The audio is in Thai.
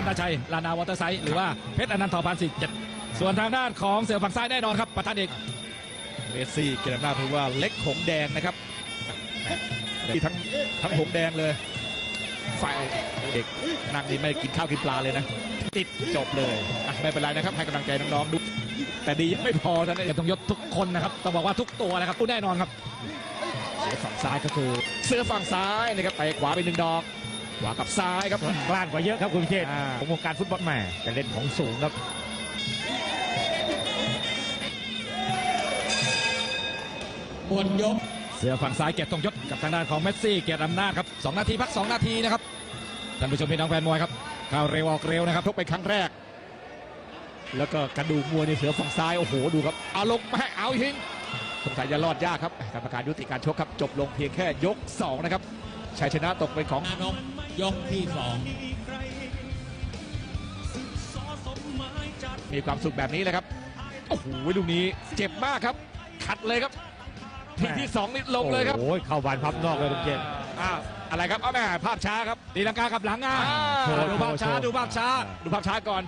นตชัย ลานาวอเตอร์ไซด์หรือว่าเพชรอนันต์ทอพันสิเจ็ดส่วนทางด้านของเสือฝั่งซ้ายแน่นอนครับประธานเอกเมสซี่เกมหน้าถือว่าเล็กหงแดงนะครับที่ทั้งทั้งหงแดงเลยฝ่ายเด็กนั่งนี่ไม่กินข้าวกินปลาเลยนะ ติดจบเลยอะไม่เป็นไรนะครับให้กำลังใจน้องๆดูแต่ดียังไม่พอท่านนเกียรติทรงยศทุกคนนะครับต้องบอกว่าทุกตัวนะครับผู้แน่นอนครับ เสือฝั่งซ้ายก็คือ เสือฝั่งซ้ายนะครับไปขวาไปหนึ่งดอก ขวากับซ้ายครับกล้านกว่าเยอะครับคุณพิเชษอ่าของวงการฟุตบอลแหม่แต่เล่นของสูงครับหมดยกเสือฝั่งซ้ายเกียรติทรงยศกับทางด้านของเมสซี่เกียรติอำนาจครับสองนาทีพักสองนาทีนะครับท่านผู้ชมพี่น้องแฟนมวยครับเข้าเร็วออกเร็วนะครับชกไปครั้งแรก แล้วก็กระดูกมวยในเสือฝั่งซ้ายโอ้โหดูครับเอาลงไม่ให้เอาหิงสงสัยจะรอดยากครับกรรมการยุติการชกครับจบลงเพียงแค่ยกสองนะครับชัยชนะตกเป็นของนก ยกที่สองมีความสุขแบบนี้เลยครับ โอ้โหลูกนี้เจ็บมากครับ ขัดเลยครับ ทีที่สองนี่ลงเลยครับ โอ้ยเข้าบานพับนอกเลยคุณพิเชษอ่าอะไรครับเอาแม่ภาพช้าครับตีลังกากับหลังอะอ่าโชว์ดูภาพช้าโชว์ดูภาพช้า ดูภาพช้าก่อน